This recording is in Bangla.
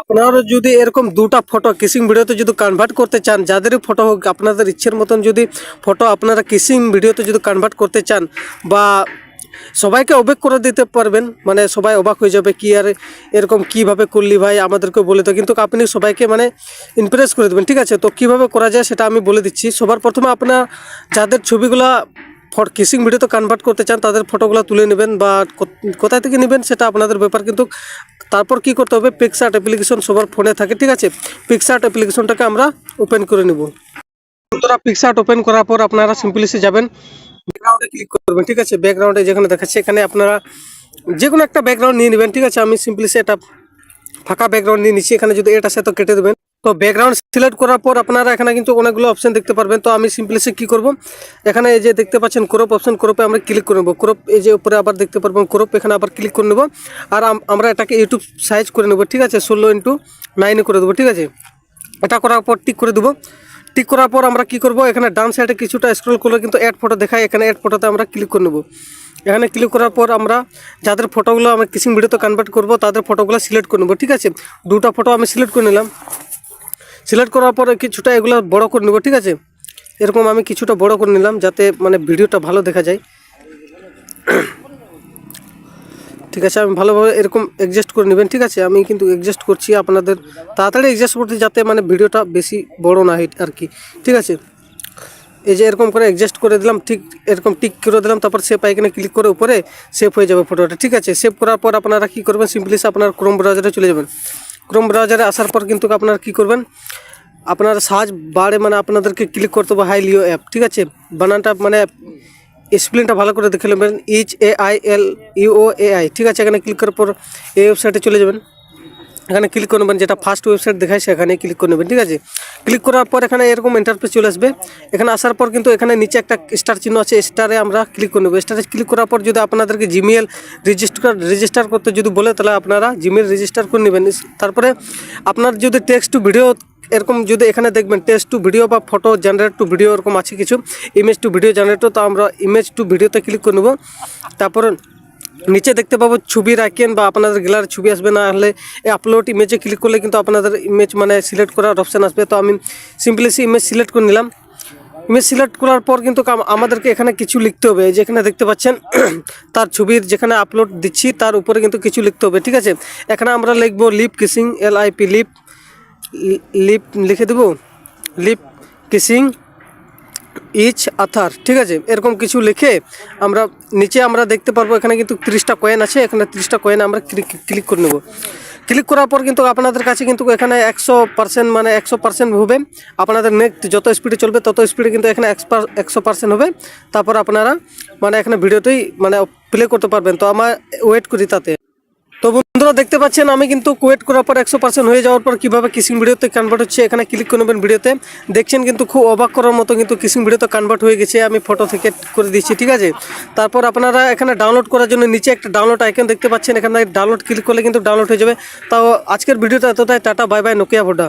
আপনারা যদি এরকম দুটা ফটো কিসিং ভিডিওতে যদি কনভার্ট করতে চান, যাদেরই ফটো হোক, আপনাদের ইচ্ছের মতন যদি ফটো আপনারা কিসিং ভিডিওতে যদি কনভার্ট করতে চান বা সবাইকে অবাক করে দিতে পারবেন মানে সবাই অবাক হয়ে যাবে কি আর এরকম কীভাবে করলি ভাই আমাদেরকে বলে তো কিন্তু আপনি সবাইকে মানে ইমপ্রেস করে দেবেন, ঠিক আছে? তো কীভাবে করা যায় সেটা আমি বলে দিচ্ছি। সবার প্রথমে আপনার যাদের ছবিগুলা ফট কিসিং ভিডিওতে কনভার্ট করতে চান, তাদের ফটোগুলো তুলে নেবেন বা কোথায় থেকে নেবেন সেটা আপনাদের ব্যাপার। কিন্তু তারপর কি করতে হবে? পিক্সার্ট অ্যাপ্লিকেশন সবার ফোনে থাকে, ঠিক আছে? পিক্সার্ট অ্যাপ্লিকেশনটাকে আমরা ওপেন করে নেব। বন্ধুরা পিক্সার্ট ওপেন করার পর আপনারা সিম্পলিসে যাবেন ব্যাকগ্রাউন্ডে ক্লিক করবেন, ঠিক আছে? ব্যাকগ্রাউন্ডে যেখানে দেখাচ্ছে, এখানে আপনারা যে কোনো একটা ব্যাকগ্রাউন্ড নিয়ে নেবেন, ঠিক আছে? আমি সিম্পলিসে এটা ফাঁকা ব্যাকগ্রাউন্ড নিয়ে নিচ্ছি। এখানে যদি এটা সে তো কেটে দেবেন। তো ব্যাকগ্রাউন্ড সিলেক্ট করার পর আপনারা এখানে কিন্তু অনেকগুলো অপশন দেখতে পারবেন। তো আমি সিম্পলিসে কি করব? এখানে এই যে দেখতে পাচ্ছেন ক্রপ অপশন ক্রপে আমরা ক্লিক করে নেব। ক্রপ এই যে উপরে আবার দেখতে পারবেন ক্রপ এখানে আবার ক্লিক করে নেব। আর আমরা এটাকে ইউটিউব সাইজ করে নেব, ঠিক আছে? ষোলো ইন্টু নাইনে করে দেবো, ঠিক আছে? এটা করার পর টিক করে দেবো। টিক করার পর আমরা কি করব? এখানে ডান সাইডে কিছুটা স্ক্রল করলে কিন্তু অ্যাড ফটো দেখায়। এখানে অ্যাড ফটোতে আমরা ক্লিক করে নেব। এখানে ক্লিক করার পর আমরা যাদের ফটোগুলো আমরা কিসিং ভিডিওতে কনভার্ট করব, তাদের ফটোগুলো সিলেক্ট করে নেব, ঠিক আছে? দুটো ফটো আমি সিলেক্ট করে নিলাম। সিলেক্ট করার পরে কিছুটা এগুলো বড় করে নেব, ঠিক আছে? এরকম আমি কিছুটা বড় করে নিলাম যাতে মানে ভিডিওটা ভালো দেখা যায়। ঠিক আছে, আমি ভালোভাবে এরকম অ্যাডজাস্ট করে নেবেন, ঠিক আছে? আমি কিন্তু অ্যাডজাস্ট করছি আপনাদের, তাড়াতাড়ি অ্যাডজাস্ট করতে যাতে মানে ভিডিওটা বেশি বড় না হয় আর কি, ঠিক আছে? এই যে এরকম করে অ্যাডজাস্ট করে দিলাম, ঠিক এরকম টিক করে দিলাম, তারপর সেভ আইকনে ক্লিক করে উপরে সেভ হয়ে যাবে ফটোটা ঠিক আছে? সেভ করার পর আপনারা কী করবেন? সিম্পলি আপনার ক্রোম ব্রাউজারে চলে যাবেন। ক্রোম ব্রাউজারে আসার পর কিন্তু আপনারা কি করবেন? আপনার সাজ বাড়ে মানে আপনাদেরকে ক্লিক করতে হবে হাই লিও অ্যাপ, ঠিক আছে? বানানটা মানে স্প্লিনটা ভালো করে দেখে নেবেন, H A I L U O A I, ঠিক আছে? এখানে ক্লিক করার পর এই ওয়েবসাইটে চলে যাবেন। এখানে ক্লিক করে নেবেন, যেটা ফার্স্ট ওয়েবসাইট দেখায় সেখানে ক্লিক করে নেবেন, ঠিক আছে? ক্লিক করার পর এখানে এরকম ইন্টারফেস চলে আসবে। এখানে আসার পর কিন্তু এখানে নিচে একটা স্টার চিহ্ন আছে স্টারে আমরা ক্লিক করে নেব। স্টারে ক্লিক করার পর যদি আপনাদেরকে জিমেল রেজিস্টার রেজিস্টার করতে যদি বলে, তাহলে আপনারা জিমেল রেজিস্টার করে নেবেন। তারপরে আপনার যদি টেক্সট টু ভিডিও এরকম যদি এখানে দেখবেন টেক্সট টু ভিডিও বা ফটো জেনারেট টু ভিডিও এরকম আছে কিছু ইমেজ টু ভিডিও জেনারেটর তো আমরা ইমেজ টু ভিডিওতে ক্লিক করে নেব। তারপরে নিচে দেখতে পাবো ছবির আইকেন বা আপনাদের গ্যালারি ছবি আসবে, না হলে আপলোড ইমেজে ক্লিক করলে কিন্তু আপনাদের ইমেজ মানে সিলেক্ট করার অপশান আসবে। তো আমি সিম্পলি ইমেজ সিলেক্ট করে নিলাম। ইমেজ সিলেক্ট করার পর কিন্তু আমাদেরকে এখানে কিছু লিখতে হবে। যেখানে দেখতে পাচ্ছেন, তার ছবির যেখানে আপলোড দিচ্ছি, তার উপরে কিন্তু কিছু লিখতে হবে, ঠিক আছে? এখানে আমরা লিখব lip kissing L I P lip lip লিখে দেবো? লিপ কিসিং ইচ আথার, ঠিক আছে? এরকম কিছু লিখে আমরা নিচে আমরা দেখতে পারব, এখানে কিন্তু ত্রিশটা কয়েন আছে, এখানে ত্রিশটা কয়েন আমরা ক্লিক করে নেব। ক্লিক করার পর কিন্তু আপনাদের কাছে কিন্তু এখানে একশো পার্সেন্ট মানে একশো পার্সেন্ট হবে। আপনাদের নেট যত স্পিডে চলবে, তত স্পিডে কিন্তু এখানে একশো পার্সেন্ট হবে। তারপর আপনারা মানে এখানে ভিডিওতেই মানে প্লে করতে পারবেন। তো আমার ওয়েট করি তাতে। তো বন্ধুরা দেখতে পাচ্ছেন, আমি কিন্তু কোয়েট করার পর একশো পার্সেন্ট হয়ে যাওয়ার পর কীভাবে কিসিং ভিডিওতে কনভার্ট হচ্ছে এখানে ক্লিক করে নেবেন ভিডিওতে দেখছেন কিন্তু খুব অবাক করার মতো কিন্তু কিসিং ভিডিওতে কনভার্ট হয়ে গেছে, আমি ফটো থেকে করে দিচ্ছি, ঠিক আছে? তারপর আপনারা এখানে ডাউনলোড করার জন্য নিচে একটা ডাউনলোড আইকন দেখতে পাচ্ছেন, এখানে ডাউনলোড ক্লিক করলে কিন্তু ডাউনলোড হয়ে যাবে। তাও আজকের ভিডিওটা এতটাই, tata bye bye Nokia Voda